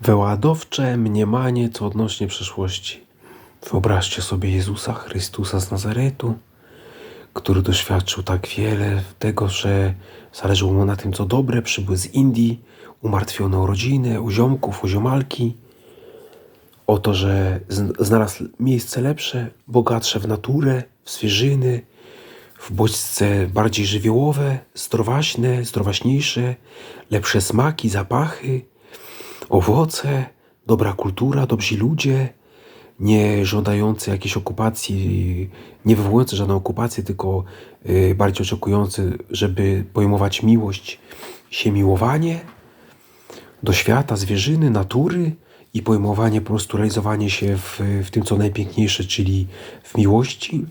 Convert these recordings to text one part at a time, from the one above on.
Wyładowcze mniemanie co odnośnie przeszłości. Wyobraźcie sobie Jezusa Chrystusa z Nazaretu, który doświadczył tak wiele tego, że zależało mu na tym, co dobre, przybył z Indii, umartwiono rodzinę, u ziomków, u ziomalki, o to, że znalazł miejsce lepsze, bogatsze w naturę, w zwierzyny, w bodźce bardziej żywiołowe, zdrowaśne, zdrowaśniejsze, lepsze smaki, zapachy, owoce, dobra kultura, dobrzy ludzie, nie żądający jakiejś okupacji, nie wywołujący żadnej okupacji, tylko y, bardziej oczekujący, żeby pojmować miłość, się miłowanie do świata, zwierzyny, natury i pojmowanie, po prostu realizowanie się w, w tym, co najpiękniejsze, czyli w miłości,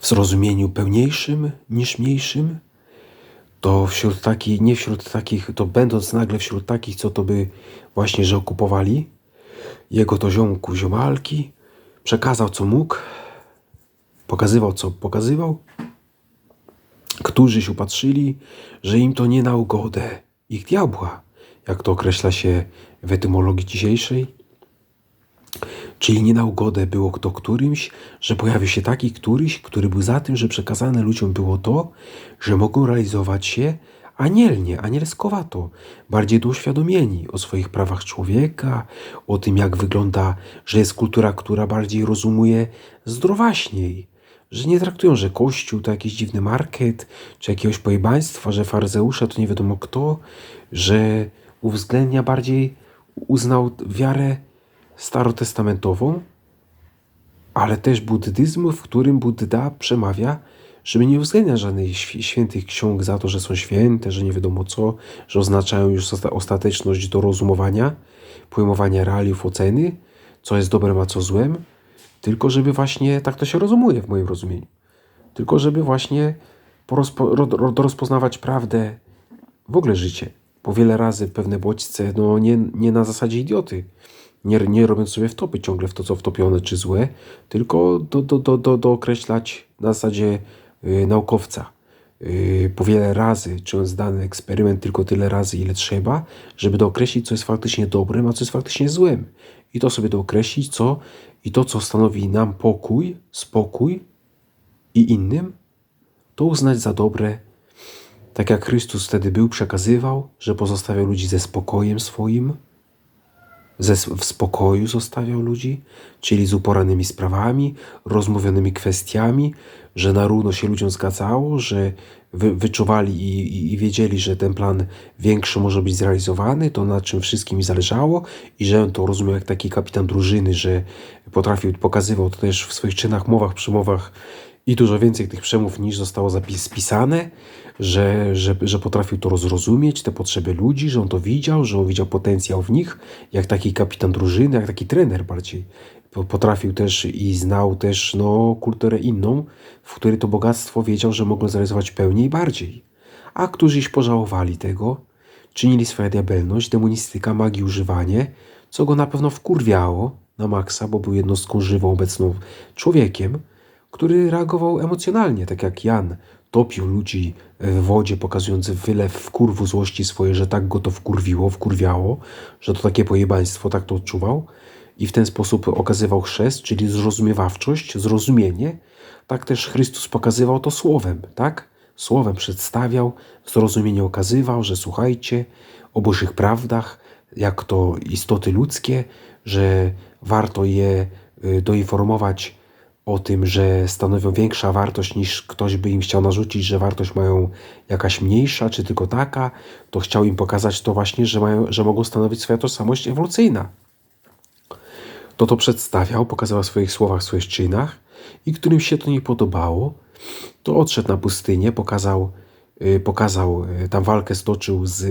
w zrozumieniu pełniejszym niż mniejszym, to wśród takich, nie wśród takich, to będąc nagle wśród takich, co to by właśnie, że okupowali, jego to ziomku, ziomalki, przekazał co mógł, pokazywał co pokazywał, którzy się upatrzyli, że im to nie na ugodę. Ich diabła, jak to określa się w etymologii dzisiejszej, czyli nie na ugodę było kto którymś, że pojawił się taki któryś, który był za tym, że przekazane ludziom było to, że mogą realizować się anielnie, anielskowato, bardziej uświadomieni o swoich prawach człowieka, o tym jak wygląda, że jest kultura, która bardziej rozumuje zdrowaśniej, że nie traktują, że Kościół to jakiś dziwny market, czy jakiegoś pojebaństwa, że faryzeusza to nie wiadomo kto, że uwzględnia bardziej, uznał wiarę starotestamentową, ale też buddyzmu, w którym Buddha przemawia, żeby nie uwzględniać żadnych świętych ksiąg za to, że są święte, że nie wiadomo co, że oznaczają już ostateczność do rozumowania, pojmowania realiów, oceny, co jest dobrem, a co złem, tylko żeby właśnie, tak to się rozumuje w moim rozumieniu, tylko żeby właśnie porozpo, ro, rozpoznawać prawdę, w ogóle życie, bo wiele razy pewne bodźce, no nie, nie na zasadzie idioty, nie, nie robiąc sobie wtopy ciągle w to, co wtopione czy złe, tylko do, do, do, do, dookreślać na zasadzie yy, naukowca. Yy, po wiele razy, czyniąc dany eksperyment tylko tyle razy, ile trzeba, żeby dookreślić, co jest faktycznie dobrym, a co jest faktycznie złym. I to sobie dookreślić, co i to, co stanowi nam pokój, spokój i innym, to uznać za dobre, tak jak Chrystus wtedy był, przekazywał, że pozostawiał ludzi ze spokojem swoim, ze, w spokoju zostawiał ludzi, czyli z uporanymi sprawami, rozmówionymi kwestiami, że na równo się ludziom zgadzało, że wy, wyczuwali i, i, i, wiedzieli, że ten plan większy może być zrealizowany, to na czym wszystkim zależało i że on to rozumiał jak taki kapitan drużyny, że potrafił, pokazywał to też w swoich czynach, mowach, przemowach i dużo więcej tych przemów niż zostało spisane, że, że, że potrafił to zrozumieć, te potrzeby ludzi, że on to widział, że on widział potencjał w nich, jak taki kapitan drużyny, jak taki trener bardziej. Potrafił też i znał też no, kulturę inną, w której to bogactwo wiedział, że mogą zrealizować pełniej i bardziej. A którzyś pożałowali tego, czynili swoją diabelność, demonistyka, magii, używanie, co go na pewno wkurwiało na maksa, bo był jednostką żywą, obecną człowiekiem, który reagował emocjonalnie, tak jak Jan topił ludzi w wodzie, pokazując wylew w kurwu złości swojej, że tak go to wkurwiło, wkurwiało, że to takie pojebaństwo, tak to odczuwał i w ten sposób okazywał chrzest, czyli zrozumiewawczość, zrozumienie. Tak też Chrystus pokazywał to słowem, tak? Słowem przedstawiał, zrozumienie okazywał, że słuchajcie o Bożych prawdach, jak to istoty ludzkie, że warto je y, doinformować o tym, że stanowią większa wartość niż ktoś by im chciał narzucić, że wartość mają jakaś mniejsza, czy tylko taka, to chciał im pokazać to właśnie, że, mają, że mogą stanowić swoją tożsamość ewolucyjna. To to przedstawiał, pokazywał w swoich słowach, w swoich czynach i którym się to nie podobało, to odszedł na pustynię, pokazał, y, pokazał y, tam walkę stoczył z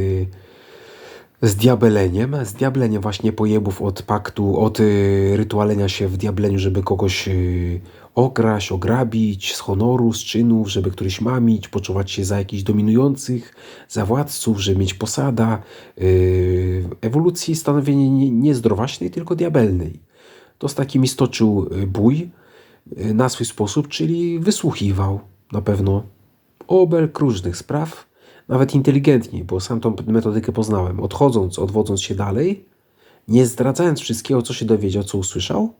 z diabeleniem, z diableniem właśnie pojebów od paktu, od y, rytualenia się w diableniu, żeby kogoś y, okraść, ograbić z honoru, z czynów, żeby któryś mamić, poczuwać się za jakichś dominujących, za władców, żeby mieć posada. Y, ewolucji stanowienie nie, nie zdrowaśnej, tylko diabelnej. To z takimi stoczył y, bój y, na swój sposób, czyli wysłuchiwał na pewno obelg różnych spraw, nawet inteligentniej, bo sam tą metodykę poznałem. Odchodząc, odwodząc się dalej, nie zdradzając wszystkiego, co się dowiedział, co usłyszał,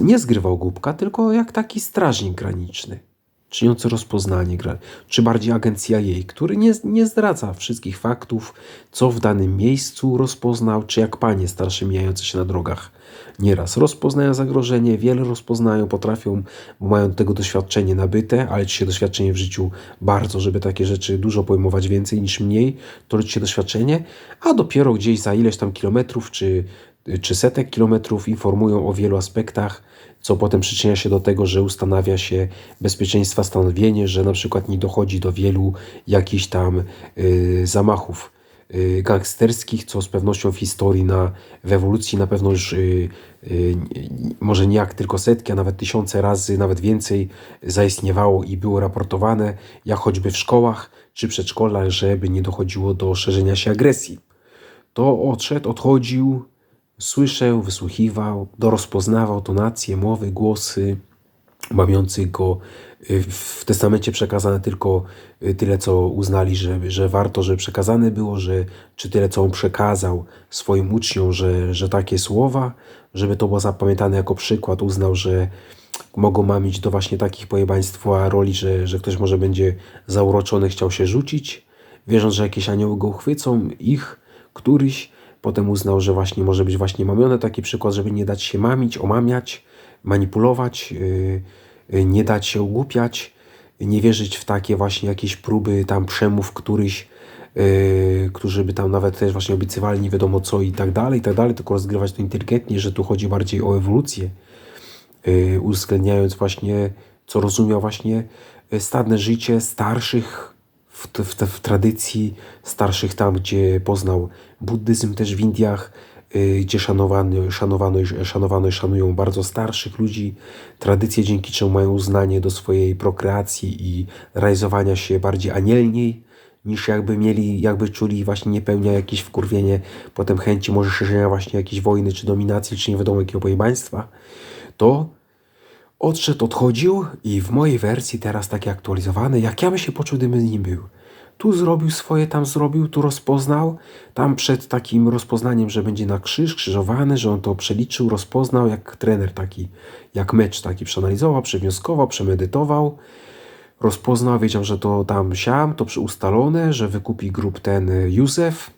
nie zgrywał głupka, tylko jak taki strażnik graniczny, czyniący rozpoznanie, czy bardziej agencja jej, który nie, nie zdradza wszystkich faktów, co w danym miejscu rozpoznał, czy jak panie starsze mijające się na drogach nieraz rozpoznają zagrożenie, wiele rozpoznają, potrafią, bo mają do tego doświadczenie nabyte, ale liczy się doświadczenie w życiu bardzo, żeby takie rzeczy dużo pojmować więcej niż mniej, to liczy się doświadczenie, a dopiero gdzieś za ileś tam kilometrów, czy, czy setek kilometrów informują o wielu aspektach, co potem przyczynia się do tego, że ustanawia się bezpieczeństwa stanowienie, że na przykład nie dochodzi do wielu jakichś tam yy, zamachów Y, gangsterskich, co z pewnością w historii na, w ewolucji na pewno już y, y, może nie jak tylko setki, a nawet tysiące razy, nawet więcej zaistniewało i było raportowane, jak choćby w szkołach czy przedszkolach, żeby nie dochodziło do szerzenia się agresji. To odszedł, odchodził, słyszał, wysłuchiwał, dorozpoznawał tonacje, mowy, głosy, mamiących go y, w testamencie przekazane tylko y, tyle, co uznali, że, że warto, że przekazane było, że, czy tyle, co on przekazał swoim uczniom, że, że takie słowa, żeby to było zapamiętane jako przykład, uznał, że mogą mamić do właśnie takich pojebaństwa roli, że, że ktoś może będzie zauroczony, chciał się rzucić, wierząc, że jakieś anioły go uchwycą, ich, któryś, potem uznał, że właśnie może być właśnie mamiony taki przykład, żeby nie dać się mamić, omamiać, manipulować, y, y, nie dać się ogłupiać, nie wierzyć w takie właśnie jakieś próby tam przemów któryś, y, którzy by tam nawet też właśnie obiecywali nie wiadomo co i tak dalej, i tak dalej, tylko rozgrywać to inteligentnie, że tu chodzi bardziej o ewolucję, uwzględniając właśnie, co rozumiał właśnie stadne życie starszych w, w, w tradycji starszych tam, gdzie poznał buddyzm też w Indiach, Y, gdzie szanowano, szanowano, szanowano i szanują bardzo starszych ludzi, tradycje, dzięki czemu mają uznanie do swojej prokreacji i realizowania się bardziej anielniej, niż jakby mieli, jakby czuli właśnie niepełnia jakieś wkurwienie, potem chęci może szerzenia właśnie jakiejś wojny, czy dominacji, czy nie wiadomo jakiego pojebaństwa, to odszedł, odchodził i w mojej wersji teraz takie aktualizowane, jak ja bym się poczuł, gdybym nim był. Tu zrobił swoje, tam zrobił, tu rozpoznał, tam przed takim rozpoznaniem, że będzie na krzyż, krzyżowany, że on to przeliczył, rozpoznał, jak trener taki, jak mecz taki przeanalizował, przewnioskował, przemedytował, rozpoznał, wiedział, że to tam siam, to ustalone, że wykupi grup ten Józef,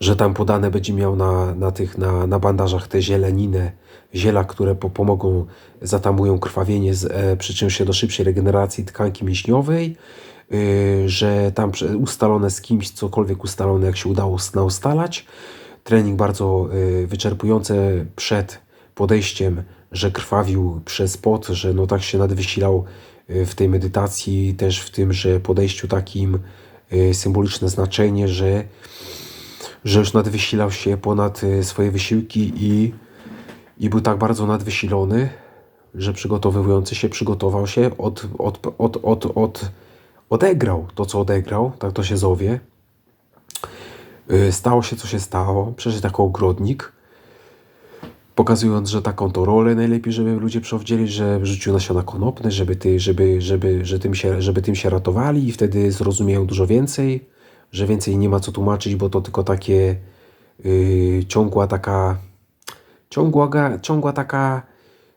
że tam podane będzie miał na, na tych, na, na bandażach te zieleninę, ziela, które po, pomogą, zatamują krwawienie, z, e, przyczynią się do szybszej regeneracji tkanki mięśniowej, Y, że tam ustalone z kimś, cokolwiek ustalone, jak się udało ustalać. Trening bardzo y, wyczerpujący przed podejściem, że krwawił przez pot, że no tak się nadwysilał y, w tej medytacji, też w tym, że podejściu takim symboliczne znaczenie, że, że już nadwysilał się ponad swoje wysiłki i, i był tak bardzo nadwysilony, że przygotowujący się przygotował się od, od, od, od, od odegrał to, co odegrał, tak to się zowie. Y, stało się, co się stało. Przeszedł jako ogrodnik, pokazując, że taką to rolę najlepiej, żeby ludzie przewdzieli, że rzucił nasiona konopne, żeby, ty, żeby, żeby, że tym się, żeby tym się ratowali i wtedy zrozumieją dużo więcej, że więcej nie ma co tłumaczyć, bo to tylko takie yy, ciągła taka ciągła, ciągła taka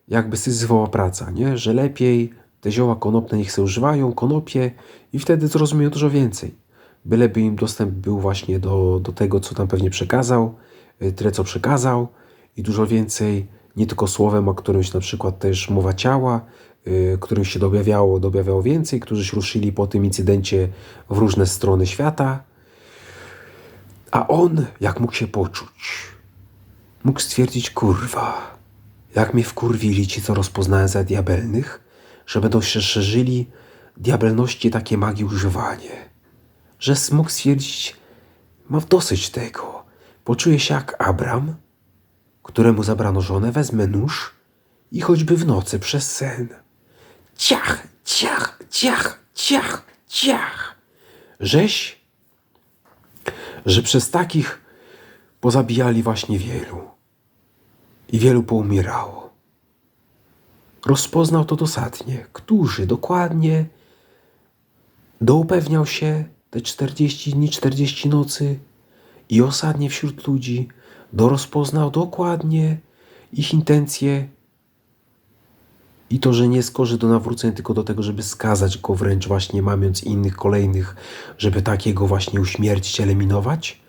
jakby syzyfowa praca, nie? że lepiej te zioła konopne niech się używają, konopie i wtedy zrozumieją dużo więcej. Byleby im dostęp był właśnie do, do tego, co tam pewnie przekazał, y, tyle co przekazał i dużo więcej, nie tylko słowem, a którymś na przykład też mowa ciała, yy, którym się dobiawiało, dobiawiało więcej, którzy ruszyli po tym incydencie w różne strony świata. A on, jak mógł się poczuć? Mógł stwierdzić, kurwa, jak mnie wkurwili ci, co rozpoznałem za diabelnych, że będą się szerzyli diabelności takie magii używanie. Że mógł stwierdzić, ma dosyć tego. Poczuje się jak Abram, któremu zabrano żonę, wezmę nóż i choćby w nocy przez sen. Ciach, ciach, ciach, ciach, ciach. Żeś, że przez takich pozabijali właśnie wielu i wielu poumierało. Rozpoznał to dosadnie, którzy dokładnie doupewniał się te 40 dni, 40 nocy i osadnie wśród ludzi dorozpoznał dokładnie ich intencje i to, że nie skorzy do nawrócenia, tylko do tego, żeby skazać go wręcz właśnie mamiąc innych kolejnych, żeby takiego właśnie uśmiercić, eliminować,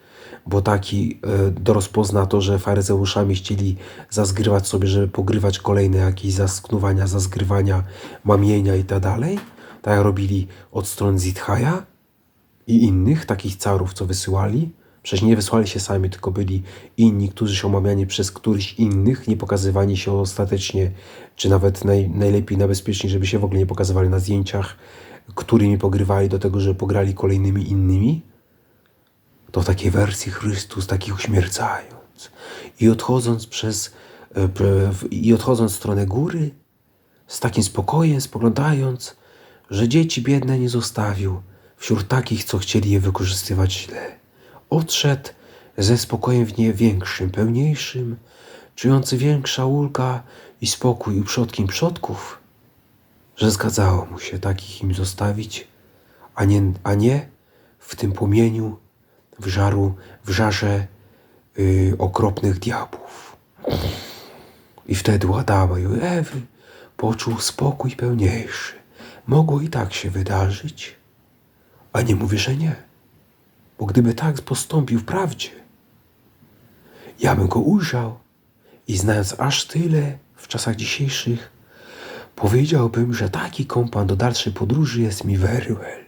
bo taki e, dorozpozna to, że faryzeuszami chcieli zazgrywać sobie, żeby pogrywać kolejne jakieś zasknuwania, zazgrywania, mamienia i tak dalej, tak robili od stron Zithaja i innych takich carów, co wysyłali. Przecież nie wysłali się sami, tylko byli inni, którzy się omamiani przez któryś innych, nie pokazywani się ostatecznie, czy nawet naj, najlepiej, najbezpieczniej, żeby się w ogóle nie pokazywali na zdjęciach, którymi pogrywali do tego, że pograli kolejnymi innymi. To w takiej wersji Chrystus, takich uśmiercając i odchodząc przez, e, i odchodząc w stronę góry, z takim spokojem spoglądając, że dzieci biedne nie zostawił wśród takich, co chcieli je wykorzystywać źle. Odszedł ze spokojem w nie większym, pełniejszym, czujący większa ulga i spokój u przodkim przodków, że zgadzało mu się takich im zostawić, a nie, a nie w tym płomieniu, w żaru, w żarze yy, okropnych diabłów. I wtedy u i Ewy poczuł spokój pełniejszy. Mogło i tak się wydarzyć, a nie mówię, że nie. Bo gdyby tak postąpił w prawdzie, ja bym go ujrzał i znając aż tyle w czasach dzisiejszych, powiedziałbym, że taki kompan do dalszej podróży jest mi very well.